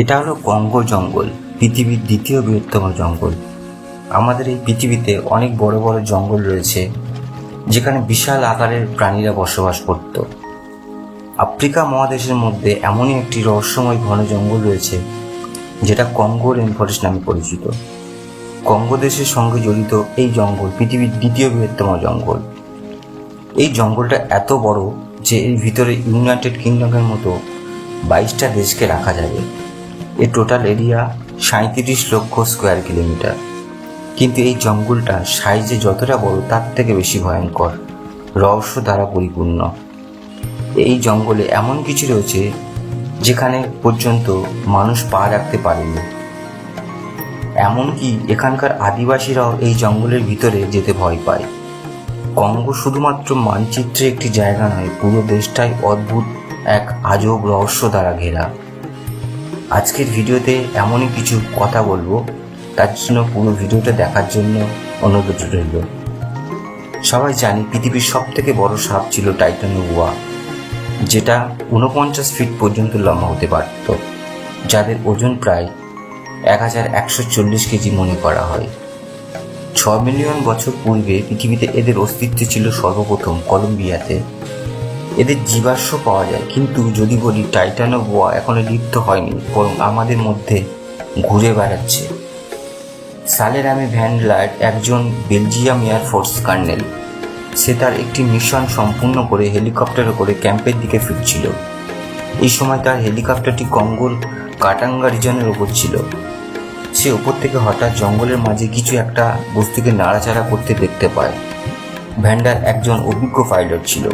এটা হলো কঙ্গো জঙ্গল, পৃথিবীর দ্বিতীয় বৃহত্তম জঙ্গল। আমাদের এই পৃথিবীতে অনেক বড় বড় জঙ্গল রয়েছে, যেখানে বিশাল আকারের প্রাণীরা বসবাস করত। আফ্রিকা মহাদেশের মধ্যে এমনই একটি রহস্যময় ঘন জঙ্গল রয়েছে, যেটা কঙ্গো রেন ফরেস্ট নামে পরিচিত। কঙ্গো দেশের সঙ্গে জড়িত এই জঙ্গল পৃথিবীর দ্বিতীয় বৃহত্তম জঙ্গল। এই জঙ্গলটা এত বড় যে এর ভিতরে ইউনাইটেড কিংডমের মতো বাইশটা দেশকে রাখা যাবে। এর টোটাল এরিয়া সাঁত্রিশ লক্ষ স্কোয়ার কিলোমিটার কিন্তু এই জঙ্গলটা সাইজে যতটা বড়, তার থেকে বেশি ভয়ঙ্কর। রহস্য দ্বারা পরিপূর্ণ। এই জঙ্গলে এমন কিছু রয়েছে, যেখানে পর্যন্ত মানুষ পা রাখতে পারেনি। এমনকি এখানকার আদিবাসীরাও এই জঙ্গলের ভিতরে যেতে ভয় পায়? কঙ্গো শুধুমাত্র মানচিত্রে একটি জায়গা নয়, পুরো দেশটাই অদ্ভুত এক আজব রহস্য দ্বারা ঘেরা। আজকের ভিডিওতে এমনই কিছু কথা বলব, তার জন্য পুরো ভিডিওটা দেখার জন্য অনুরোধ রইল। সবাই জানি পৃথিবীর সব থেকে বড় সাপ ছিল টাইটানোয়া যেটা ঊনপঞ্চাশ ফিট পর্যন্ত লম্বা হতে পারত, যাদের ওজন প্রায় এক হাজার একশো চল্লিশ কেজি মনে করা হয়। ছ মিলিয়ন বছর পূর্বে পৃথিবীতে এদের অস্তিত্ব ছিল সর্বপ্রথম কলম্বিয়াতে। এদের জীবাশ্ম পাওয়া যায়। কিন্তু যদি বলি টাইটানো বোয়া এখনও লিপ্ত হয়নি, বরং আমাদের মধ্যে ঘুরে বেড়াচ্ছে। সালের আমি লাইট, একজন বেলজিয়াম এয়ারফোর্স কার্নেল। সে তার একটি মিশন সম্পূর্ণ করে হেলিকপ্টারে করে ক্যাম্পের দিকে ফিরছিল। এই সময় তার হেলিকপ্টারটি কঙ্গোর কাটাঙ্গা রিজনের ওপর ছিল। সে ওপর থেকে হঠাৎ জঙ্গলের মাঝে কিছু একটা বস্তুকে নাড়াচাড়া করতে দেখতে পায়। ভ্যান্ডার একজন অভিজ্ঞ পাইলট ছিল।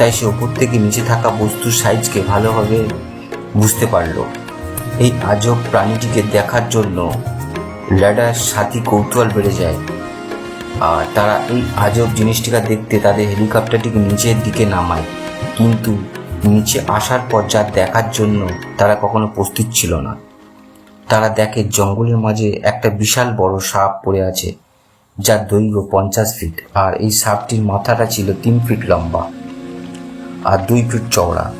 তাই সে ওপর থেকে নিচে থাকা বস্তুর সাইজকে ভালোভাবে বুঝতে পারল। এই আজব প্রাণীটিকে দেখার জন্য ল্যাডার সাথী কৌতূহল বেড়ে যায়। আর তারা এই আজব জিনিসটিকে দেখতে তাদের হেলিকপ্টারটিকে নিচের দিকে নামায়। কিন্তু নিচে আসার পর যা দেখার জন্য তারা কখনো প্রস্তুত ছিল না। তারা দেখে জঙ্গলের মাঝে একটা বিশাল বড় সাপ পড়ে আছে, যার দৈর্ঘ্য পঞ্চাশ ফিট আর এই সাপটির মাথাটা ছিল তিন ফিট লম্বা। আর দুই ফিট চওড়া।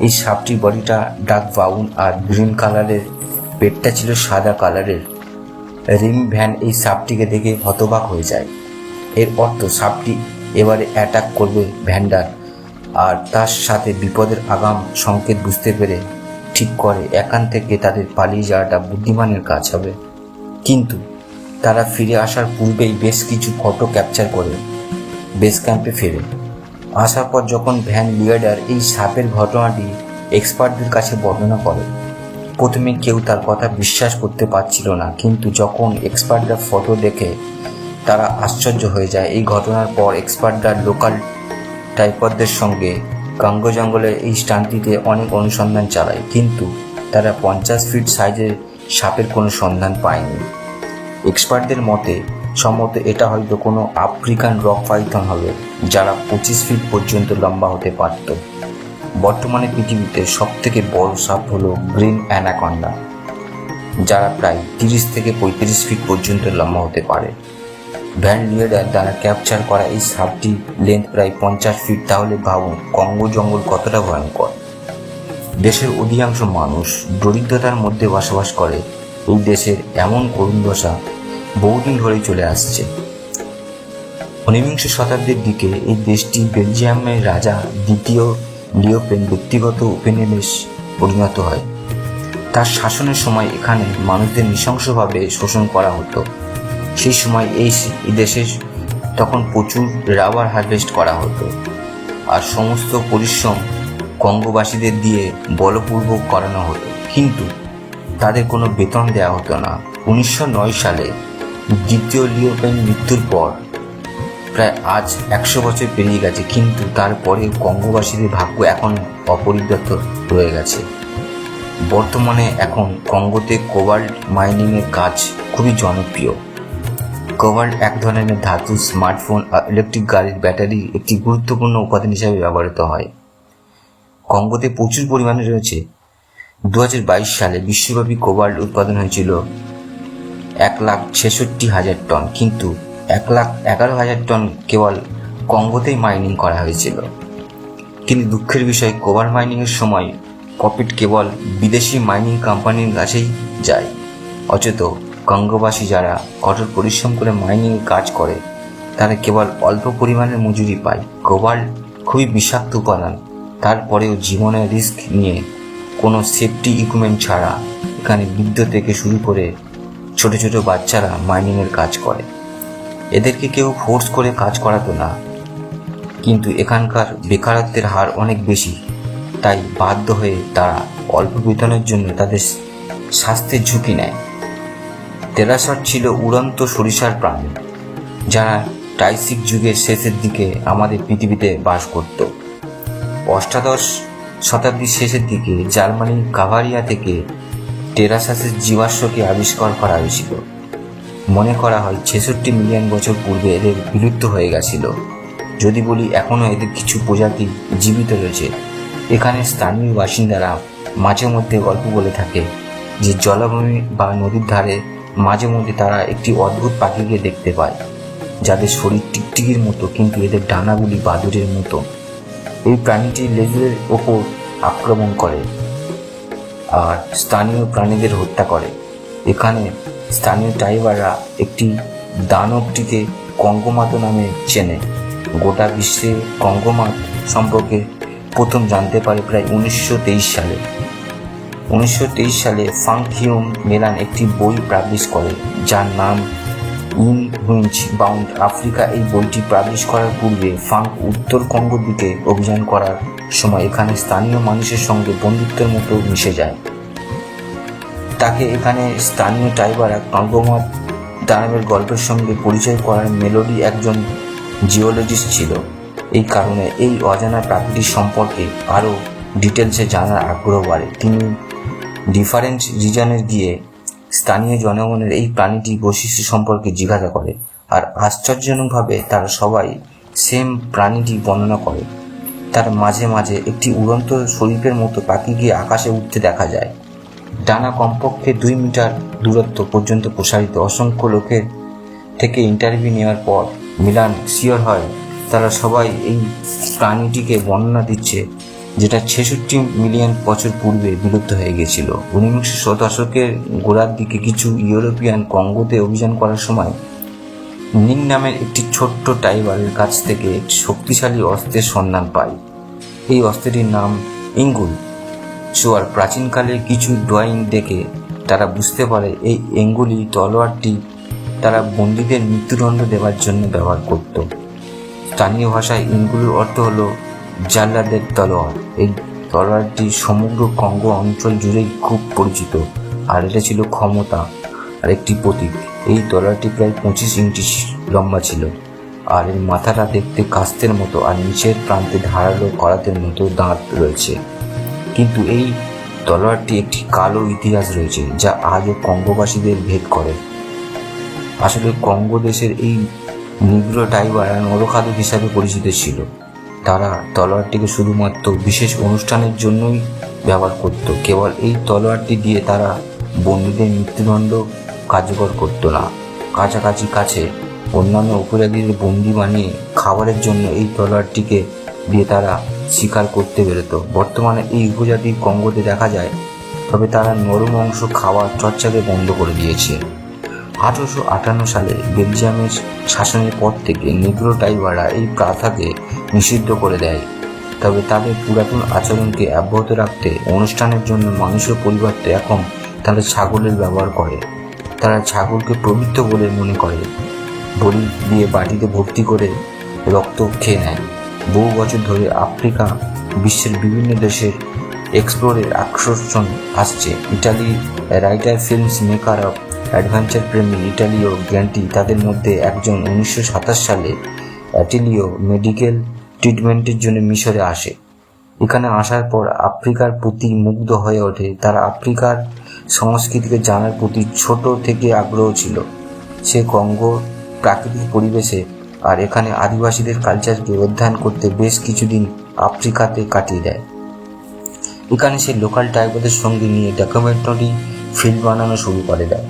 এই সাপটির বডিটা ডার্ক ব্রাউন আর গ্রিন কালারের পেটটা ছিল সাদা কালারের রিম ভ্যান এই সাপটিকে দেখে হতবাক হয়ে যায়। এর অর্থ সাপটি এবারে অ্যাটাক করবে ভ্যান্ডার আর তার সাথে বিপদের আগাম সংকেত বুঝতে পেরে ঠিক করে এখান থেকে তাদের পালিয়ে যাওয়াটা বুদ্ধিমানের কাজ হবে। কিন্তু তারা ফিরে আসার পূর্বেই বেশ কিছু ফটো ক্যাপচার করে বেস ক্যাম্পে ফেরে। আসার পর যখন ভ্যান লিয়াডার এই সাপের ঘটনাটি এক্সপার্টদের কাছে বর্ণনা করে, প্রথমে কেউ তার কথা বিশ্বাস করতে পারছিল না, কিন্তু যখন এক্সপার্টরা ফটো দেখে তারা আশ্চর্য হয়ে যায়। এই ঘটনার পর এক্সপার্টরা লোকাল টাইপারদের সঙ্গে কাঙ্গো জঙ্গলের এই স্থানটিতে অনেক অনুসন্ধান চালায়, কিন্তু তারা পঞ্চাশ ফিট সাইজের সাপের কোনো সন্ধান পায়নি। এক্সপার্টদের মতে সম্মত এটা হয়তো কোনো আফ্রিকান রক পাইথন হবে, যারা পঁচিশ ফিট পর্যন্ত লম্বা হতে পারত। বর্তমানে পৃথিবীতে সব থেকে বড় সাপ হলো গ্রিন অ্যানাকন্ডা, যারা প্রায় তিরিশ থেকে পঁয়ত্রিশ ফিট পর্যন্ত লম্বা হতে পারে। ভ্যান লিয়েডার দ্বারা ক্যাপচার করা এই সাপটি লেন্থ প্রায় পঞ্চাশ ফিট, তাহলে ভাবুন কঙ্গো জঙ্গল কতটা ভয়ঙ্কর। দেশের অধিকাংশ মানুষ দরিদ্রতার মধ্যে বসবাস করে, এই দেশের এমন করুণ দশা বহুদিন ধরেই চলে আসছে। ঊনবিংশ শতাব্দীর দিকে এই দেশটি বেলজিয়ামের রাজা দ্বিতীয় লিওপেন ব্যক্তিগত উপনিবেশ পরিণত হয়। তার শাসনের সময় এখানে মানুষদের নৃশংসভাবে শোষণ করা হতো। সেই সময় এই দেশে তখন প্রচুর রাবার হারভেস্ট করা হতো। আর সমস্ত পরিশ্রম কঙ্গোবাসীদের দিয়ে বলপূর্বক করানো হতো। কিন্তু তাদের কোনো বেতন দেওয়া হতো না। উনিশশো নয় সালে দ্বিতীয় লিওপেন মৃত্যুর পর। প্রায় আজ একশো বছর পেরিয়ে গেছে, কিন্তু তারপরে কঙ্গোবাসীদের ভাগ্য এখন অপরিবর্তিত রয়ে গেছে। বর্তমানে এখন কঙ্গোতে কোবাল্ট মাইনিংয়ের কাজ খুবই জনপ্রিয়। কোবাল্ট এক ধরনের ধাতু, স্মার্টফোন আর ইলেকট্রিক গাড়ির ব্যাটারি একটি গুরুত্বপূর্ণ উপাদান হিসাবে ব্যবহৃত হয়। কঙ্গোতে প্রচুর পরিমাণে রয়েছে। দু হাজার বাইশ সালে বিশ্বব্যাপী কোবাল্ট উৎপাদন হয়েছিল এক লাখ ছেষট্টি হাজার টন, কিন্তু এক লাখ এগারো হাজার টন কেবল কঙ্গোতেই মাইনিং করা হয়েছিল। কিন্তু দুঃখের বিষয় কোবাল্ট মাইনিংয়ের সময় প্রফিট কেবল বিদেশি মাইনিং কোম্পানির কাছেই যায়। অচেত কঙ্গবাসী যারা কঠোর পরিশ্রম করে মাইনিং কাজ করে, তারা কেবল অল্প পরিমাণের মজুরি পায়। কোবাল্ট খুবই বিষাক্ত উপাদান, তারপরেও জীবনের রিস্ক নিয়ে কোনো সেফটি ইকুইপমেন্ট ছাড়া এখানে বৃদ্ধ থেকে শুরু করে ছোট ছোট বাচ্চারা মাইনিংয়ের কাজ করে। এদেরকে কেউ ফোর্স করে কাজ করাতো না। কিন্তু এখানকার বেকারত্বের হার অনেক বেশি। তাই বাধ্য হয়ে তারা অল্প বেতনের জন্য তাদের স্বাস্থ্যের ঝুঁকি নেয়। তেরাসট ছিল উড়ন্ত সরিষার প্রাণী, যারা টাইসিক যুগের শেষের দিকে আমাদের পৃথিবীতে বাস করত। অষ্টাদশ শতাব্দীর শেষের দিকে জার্মানির কাভারিয়া থেকে টেরাসাসের জীবাশ্মকে আবিষ্কার করা হয়েছিল। মনে করা হয় ছেষট্টি মিলিয়ন বছর পূর্বে এদের বিলুপ্ত হয়ে গেছিল। যদি বলি এখনও এদের কিছু প্রজাতি জীবিত রয়েছে, এখানে স্থানীয় বাসিন্দারা মাঝে মধ্যে গল্প বলে থাকে যে জলাভূমি বা নদীর ধারে মাঝে মধ্যে তারা একটি অদ্ভুত পাখিকে দেখতে পায়, যাদের শরীর টিকটিকির মতো কিন্তু এদের ডানাগুলি বাদুরের মতো। এই প্রাণীটি লেজুরের ওপর আক্রমণ করে। আর স্থানীয় প্রাণীদের হত্যা করে। এখানে স্থানীয় টাইবাররা একটি দানবটিকে কঙ্গমাত নামে চেনে। গোটা বিশ্বে কঙ্গমাত সম্পর্কে প্রথম জানতে পারে প্রায় উনিশশো তেইশ সালে। উনিশশো তেইশ সালে ফাঙ্ক হিউম মেলান একটি বই পাবলিশ করে, যার নাম ইন হুইঞ্চ বাউন্ড। আফ্রিকা এই বইটি পাবলিশ করার পূর্বে ফাঙ্ক উত্তর কঙ্গ দিকে অভিযান করার সময় এখানে স্থানীয় মানুষের সঙ্গে বন্ধুত্বের মতো মিশে যায়। তাকে এখানে স্থানীয় টাইবারা কঙ্গমত দানবের গল্পের সঙ্গে পরিচয় করার মেলোডি একজন জিওলজিস্ট ছিল। এই কারণে এই অজানা প্রাকৃতিক সম্পর্কে আরও ডিটেলসে জানার আগ্রহ বাড়ে। তিনি ডিফারেন্ট রিজনে গিয়ে স্থানীয় জনগণের এই প্রাণীটি বৈশিষ্ট্য সম্পর্কে জিজ্ঞাসা করে, আর আশ্চর্যজনকভাবে তারা সবাই সেম প্রাণীটি বর্ণনা করে। তার মাঝে মাঝে একটি উড়ন্ত শরীফের মতো পাখিকে আকাশে উঠতে দেখা যায়। ডানা কমপক্ষে দুই মিটার দূরত্ব পর্যন্ত প্রসারিত অসংখ্য লোকের থেকে ইন্টারভিউ নেওয়ার পর মিলান শিওর হয়, তারা সবাই এই প্রাণীটিকে বর্ণনা দিচ্ছে যেটা ছেষট্টি মিলিয়ন বছর পূর্বে বিলুপ্ত হয়ে গেছিল ঊনবিংশ শতকের গোড়ার দিকে কিছু ইউরোপিয়ান কঙ্গোতে অভিযান করার সময় নিং নামের একটি ছোট্ট টাইবারের কাছ থেকে শক্তিশালী অস্ত্রের সন্ধান পায় এই অস্ত্রটির নাম ইঙ্গুল সোয়ার প্রাচীনকালে কিছু ড্রয়িং দেখে তারা বুঝতে পারে এই এঙ্গুলি তলোয়ারটি তারা বন্দীদের মৃত্যুদণ্ড দেওয়ার জন্য ব্যবহার করত। স্থানীয় ভাষায় ইঙ্গুলির অর্থ হলো জাল্লাদের তলোয়ার। এই তলোয়ারটি সমগ্র কঙ্গ অঞ্চল জুড়েই খুব পরিচিত, আর এটা ছিল ক্ষমতা আর একটি প্রতীক। এই তলোয়ারটি প্রায় পঁচিশ ইঞ্চি লম্বা ছিল। আর এর মাথাটা দেখতে কাস্তের মতো আর নিচের প্রান্তে ধারালো করাতের মতো দাঁত রয়েছে। কিন্তু এই তলোয়ারটি একটি কালো ইতিহাস রয়েছে, যা আজও কঙ্গবাসীদের ভেদ করে। আসলে কঙ্গ দেশের এই নিগ্রো টাইবার নরখাদক হিসাবে পরিচিত ছিল। তারা তলোয়ারটিকে শুধুমাত্র বিশেষ অনুষ্ঠানের জন্যই ব্যবহার করত। কেবল এই তলোয়ারটি দিয়ে তারা বন্দীদের মৃত্যুদণ্ড কার্যকর করত না। কাছাকাছি কাছে অন্যান্য অপরাধীদের বন্দি বানিয়ে খাবারের জন্য এই তলোয়ারটিকে দিয়ে তারা শিকার করতে বেরোতো। বর্তমানে এই উপজাতি কঙ্গোতে দেখা যায়, তবে তারা নরম অংশ খাওয়ার চর্চাকে বন্ধ করে দিয়েছে। আঠারোশো আটান্ন সালে বেলজিয়ামের শাসনের পর থেকে নিগ্রো টাইবাররা এই প্রথাকে নিষিদ্ধ করে দেয়। তবে তাদের পুরাতন আচরণকে অব্যাহত রাখতে অনুষ্ঠানের জন্য মানুষের পরিবর্তে এখন তারা ছাগলের ব্যবহার করে। তারা ছাগলকে পবিত্র বলে মনে করে। বলি দিয়ে বাটিতে ভর্তি করে রক্ত খেয়ে নেয়। বহু বছর ধরে আফ্রিকা বিশ্বের বিভিন্ন দেশের এক্সপ্লোরের আকর্ষণ আসছে Italy writer films maker of adventure প্রেমী ইটালীয় গ্যান্টি তাদের মধ্যে একজন উনিশশো সাতাশ সালে অ্যাটিলিও মেডিকেল ট্রিটমেন্টের জন্য মিশরে আসে। এখানে আসার পর আফ্রিকার প্রতি মুগ্ধ হয়ে ওঠে। তারা আফ্রিকার সংস্কৃতিকে জানার প্রতি ছোট থেকে আগ্রহ ছিল। সে কঙ্গো প্রাকৃতিক পরিবেশে আর এখানে আদিবাসীদের কালচারকে অধ্যয়ন করতে বেশ কিছুদিন আফ্রিকাতে কাটিয়ে দেয়। এখানে সে লোকাল টাইগারদের সঙ্গে নিয়ে ডকুমেন্টারি ফিল্ম বানানো শুরু করে দেয়।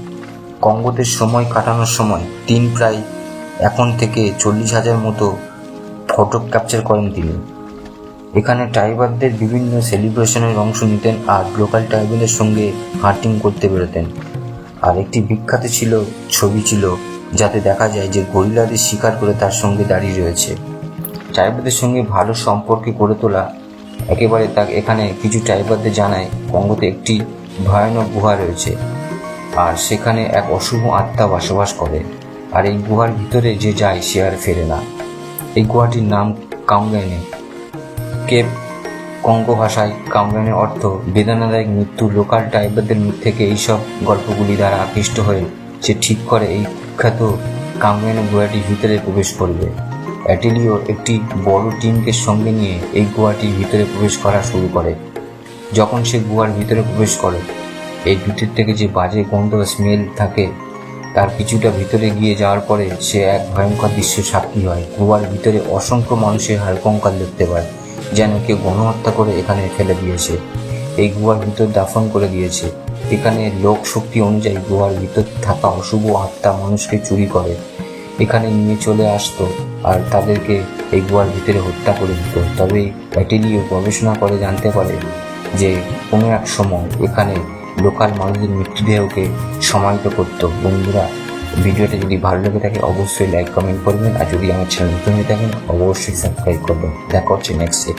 কঙ্গোতে সময় কাটানোর সময় তিন প্রায় এখন থেকে চল্লিশ হাজার মতো ফটো ক্যাপচার করেন তিনি। এখানে ট্রাইবারদের বিভিন্ন সেলিব্রেশনের অংশ নিতেন আর লোকাল ট্রাইবেলের সঙ্গে হান্টিং করতে বেরোতেন। আর একটি বিখ্যাত ছিল, ছবি ছিল, যাতে দেখা যায় যে গরিলাদের শিকার করে তার সঙ্গে দাঁড়িয়ে রয়েছে। ট্রাইবারদের সঙ্গে ভালো সম্পর্কে গড়ে তোলা, একেবারে তা এখানে কিছু ট্রাইবারদের জানায় কঙ্গোতে একটি ভয়ানক গুহা রয়েছে। আর সেখানে এক অশুভ আত্মা বসবাস করে। আর এই গুহার ভিতরে যে যায় সে আর ফেরে না। এই গুহাটির নাম কাউঙ্গাইনে কেপ কঙ্গো ভাষায় কামরানের অর্থ বেদনাদায়ক মৃত্যু লোকাল ড্রাইভারদের মুখ থেকে এইসব গল্পগুলি দ্বারা আকৃষ্ট হয়ে সে ঠিক করে এই কুখ্যাত কামরানে গুহাটির ভিতরে প্রবেশ করবে। অ্যাটিলিও একটি বড় টিমকে সঙ্গে নিয়ে এই গুহাটির ভিতরে প্রবেশ করা শুরু করে। যখন সে গুহার ভিতরে প্রবেশ করে, এই ভিতর থেকে যে বাজে গন্ধ স্মেল থাকে, তার কিছুটা ভিতরে গিয়ে যাওয়ার পরে সে এক ভয়ঙ্কর দৃশ্যের সাক্ষী হয়। গুহার ভিতরে অসংখ্য মানুষের হাড়কঙ্কাল দেখতে পায়। যেন কেউ গণহত্যা করে এখানে ফেলে দিয়েছে। এই গুহার ভিতর দাফন করে দিয়েছে। এখানে লোক শক্তি অনুযায়ী গুহার ভিতর থাকা অশুভ আত্মা মানুষকে চুরি করে। এখানে নিয়ে চলে আসতো আর তাদেরকে এই গুহার ভিতরে হত্যা করে দিত। তবে অ্যাটেলিও গবেষণা করে জানতে পারে যে কোনো এক সময় এখানে লোকাল মানুষদের মৃতদেহকে সমাহিত করতো। বন্ধুরা, ভিডিওটা যদি ভালো লেগে থাকে অবশ্যই লাইক কমেন্ট করবেন। আর যদি আমার চ্যানেল নতুন হয়ে থাকেন, অবশ্যই সাবস্ক্রাইব করবেন। দেখা হচ্ছে নেক্সট